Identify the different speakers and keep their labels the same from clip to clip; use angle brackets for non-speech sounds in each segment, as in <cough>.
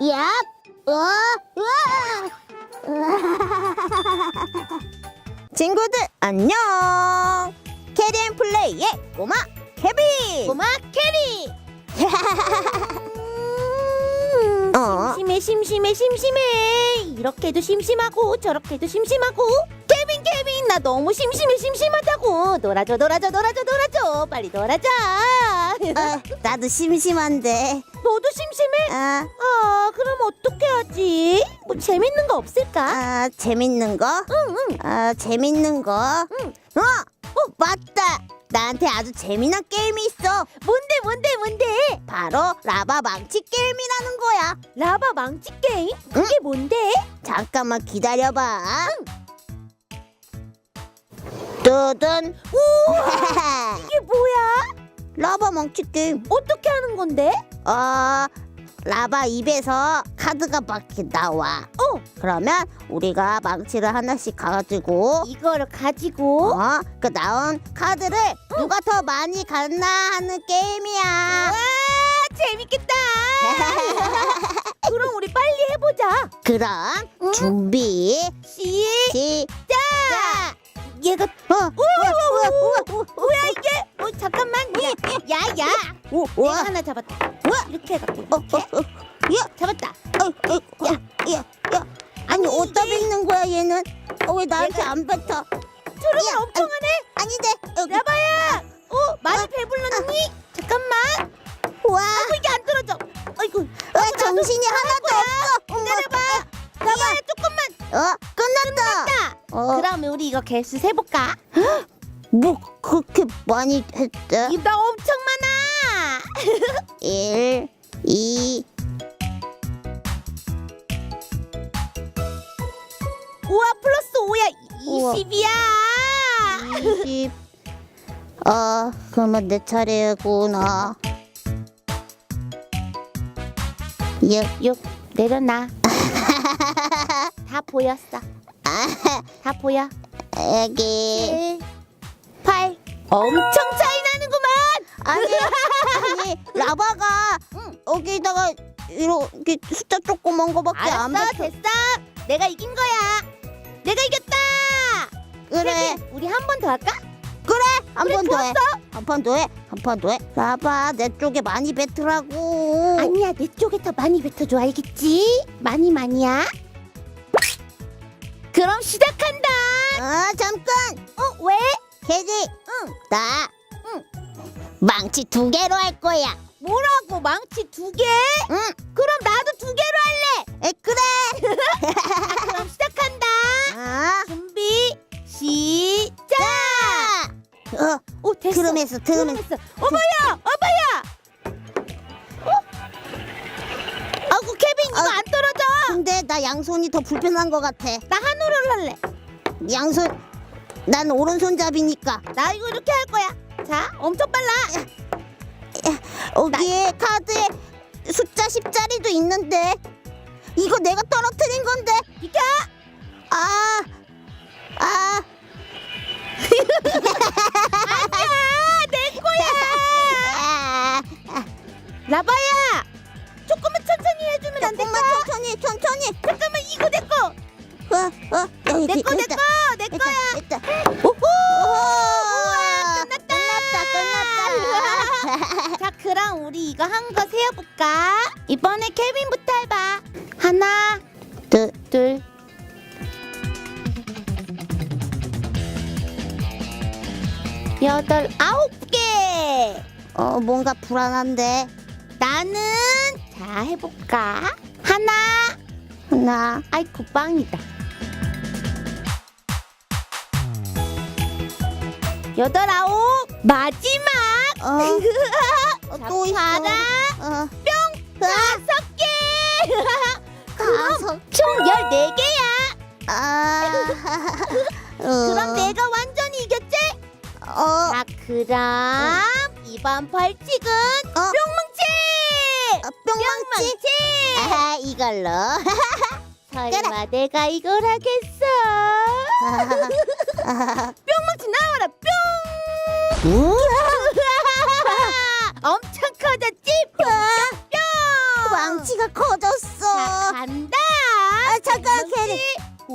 Speaker 1: 얍! 어? 으아!
Speaker 2: 친구들 안녕. 캐리앤 플레이의 꼬마 케빈.
Speaker 1: 꼬마 캐리! <laughs>
Speaker 2: 어?
Speaker 1: 심심해 심심해 심심해 이렇게도 심심하고 저렇게도 심심하고 나 너무 심심해 심심하다고 놀아줘 놀아줘 놀아줘 놀아줘 빨리 놀아줘
Speaker 2: 어, 나도 심심한데.
Speaker 1: 너도 심심해?
Speaker 2: 아,
Speaker 1: 아 그럼 어떻게 하지? 뭐 재밌는 거 없을까?
Speaker 2: 아 재밌는 거?
Speaker 1: 응응
Speaker 2: 아 재밌는 거?
Speaker 1: 응.
Speaker 2: 어, 어 맞다. 나한테 아주 재미난 게임이 있어.
Speaker 1: 뭔데 뭔데 뭔데
Speaker 2: 바로 라바 망치 게임이라는 거야.
Speaker 1: 라바 망치 게임? 그게 뭔데?
Speaker 2: 잠깐만 기다려봐. 뜨든. <laughs>
Speaker 1: 이게 뭐야?
Speaker 2: 라바 망치 게임.
Speaker 1: 어떻게 하는 건데?
Speaker 2: 어, 라바 입에서 카드가 막 이렇게 나와.
Speaker 1: 어
Speaker 2: 그러면 우리가 망치를 하나씩 가지고
Speaker 1: 이거를 가지고
Speaker 2: 어, 그 나온 카드를 누가 더 많이 갔나 하는 게임이야.
Speaker 1: 와 재밌겠다 <laughs> 그럼 우리 빨리 해보자
Speaker 2: 그럼
Speaker 1: 응?
Speaker 2: 준비
Speaker 1: 시
Speaker 2: 시작.
Speaker 1: 얘가
Speaker 2: 어, 우와, 우와, 우와,
Speaker 1: 뭐야 이게? 어 잠깐만. 야야.
Speaker 2: 우와,
Speaker 1: 내가
Speaker 2: 우와,
Speaker 1: 하나 잡았다.
Speaker 2: 우와.
Speaker 1: 이렇게 해갖고
Speaker 2: 어,
Speaker 1: 이렇게
Speaker 2: 어, 어, 야,
Speaker 1: 잡았다.
Speaker 2: 어, 어, 야, 야, 야. 아니
Speaker 1: 아니,
Speaker 2: 어디다
Speaker 1: 이게-
Speaker 2: 뱉는 거야 얘는? 어, 왜 나한테
Speaker 1: 얘가-
Speaker 2: 안 뱉어?
Speaker 1: 초록을
Speaker 2: 야,
Speaker 1: 엄청 하네.
Speaker 2: 아닌데. 어,
Speaker 1: 라바야. 어 많이 배불렀니? 잠깐만.
Speaker 2: 와,
Speaker 1: 이게 안 떨어져. 아이고.
Speaker 2: 왜 정신이 하나도 어,
Speaker 1: 그러면 우리 이거 개수 세볼까? <gasps>
Speaker 2: 뭐 그렇게 많이 했대?
Speaker 1: 이거 엄청 많아. <laughs>
Speaker 2: 1, 2,
Speaker 1: 우와 플러스 5야.
Speaker 2: 우와.
Speaker 1: 20이야.
Speaker 2: 20. 아, 그러면 내 차례구나. 6.
Speaker 1: 6 내려놔. <laughs> 다 보였어.
Speaker 2: 아, <laughs>
Speaker 1: 다 보여.
Speaker 2: 여기.
Speaker 1: 1 8 엄청 차이 나는구만.
Speaker 2: 아니, 아니, <laughs> 라바가 여기다가 이렇게 숫자 조그만 거밖에 안
Speaker 1: 알았어. 됐어 내가 이긴 거야 내가 이겼다
Speaker 2: 그래,
Speaker 1: 케빈, 우리 한 번 더 할까?
Speaker 2: 한
Speaker 1: 그래,
Speaker 2: 번 더 해.
Speaker 1: 좋았어.
Speaker 2: 한 판 더 해. 한 판 더 해. 라바, 내 쪽에 많이 뱉으라고.
Speaker 1: 아니야 내 쪽에 더 많이 뱉어줘 알겠지? 많이 많이야 그럼 시작한다
Speaker 2: 아, 잠깐.
Speaker 1: 어 왜?
Speaker 2: 케지. 응. 나. 응. 망치 두 개로 할 거야.
Speaker 1: 뭐라고 망치 두 개?
Speaker 2: 응.
Speaker 1: 그럼 나도 두 개로 할래
Speaker 2: 에, 그래.
Speaker 1: 자, <laughs> 그럼 시작한다
Speaker 2: 아.
Speaker 1: 준비 시작
Speaker 2: 어,
Speaker 1: 오 됐어
Speaker 2: 트름했어, 트름했어.
Speaker 1: 트름했어 어머야 어
Speaker 2: 나 양손이 더 불편한 것 같아.
Speaker 1: 나 한우를 할래
Speaker 2: 양손, 난 오른손잡이니까.
Speaker 1: 나 이거 이렇게 할 거야 자 엄청 빨라
Speaker 2: 여기에 카드에 숫자 10자리도 있는데. 이거 내가 떨어뜨린 건데.
Speaker 1: 비켜
Speaker 2: 아, 아.
Speaker 1: 아니야 내 거야 <laughs>
Speaker 2: 아,
Speaker 1: 라바야 한 거 세어볼까? 이번에 케빈부터 해봐. 하나
Speaker 2: 둘,
Speaker 1: 둘. 여덟 아홉 개.
Speaker 2: 어, 뭔가 불안한데.
Speaker 1: 나는 자 해볼까? 하나
Speaker 2: 하나,
Speaker 1: 아이쿠 빵이다 여덟 아홉 마지막.
Speaker 2: 어, <laughs> 어,
Speaker 1: 자,
Speaker 2: 또 있어.
Speaker 1: 봐라
Speaker 2: 어,
Speaker 1: 다섯 개. <laughs>
Speaker 2: 다섯.
Speaker 1: 총 열네 개야.
Speaker 2: 아, <laughs> 어,
Speaker 1: 그럼 내가 완전히 이겼지?
Speaker 2: 어,
Speaker 1: 자 그럼 이번 벌칙은
Speaker 2: 어,
Speaker 1: 뿅망치!
Speaker 2: 어, 뿅망치.
Speaker 1: 뿅망치!
Speaker 2: 아, 이걸로.
Speaker 1: 설마 내가 이걸
Speaker 2: 하겠어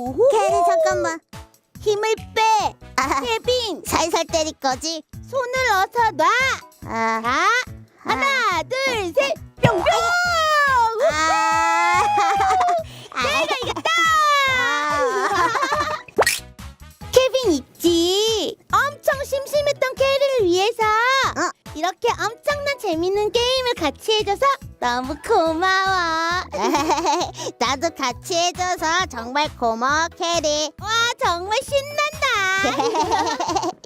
Speaker 1: 오호.
Speaker 2: 캐리 잠깐만.
Speaker 1: 힘을 빼.
Speaker 2: 아,
Speaker 1: 케빈,
Speaker 2: 살살 때릴 거지?
Speaker 1: 손을 어서 놔.
Speaker 2: 아,
Speaker 1: 자, 하나, 둘, 셋, 뿅뿅.
Speaker 2: 아,
Speaker 1: 내가 이겼다.
Speaker 2: 아.
Speaker 1: 케빈 있지. 엄청 심심했던 캐리를 위해서
Speaker 2: 어?
Speaker 1: 이렇게 엄청난 재밌는 게임을 같이 해줘서 너무 고마워. <laughs>
Speaker 2: 나도 같이 해줘서 정말 고마워, 캐리.
Speaker 1: 와 정말 신난다. <laughs>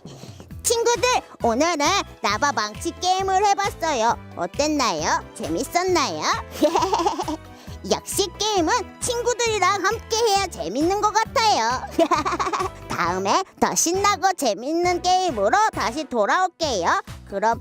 Speaker 2: 친구들, 오늘은 나바 망치 게임을 해봤어요. 어땠나요? 재밌었나요? <laughs> 역시 게임은 친구들이랑 함께 해야 재밌는 것 같아요. 다음에 더 신나고 재밌는 게임으로 다시 돌아올게요. 그럼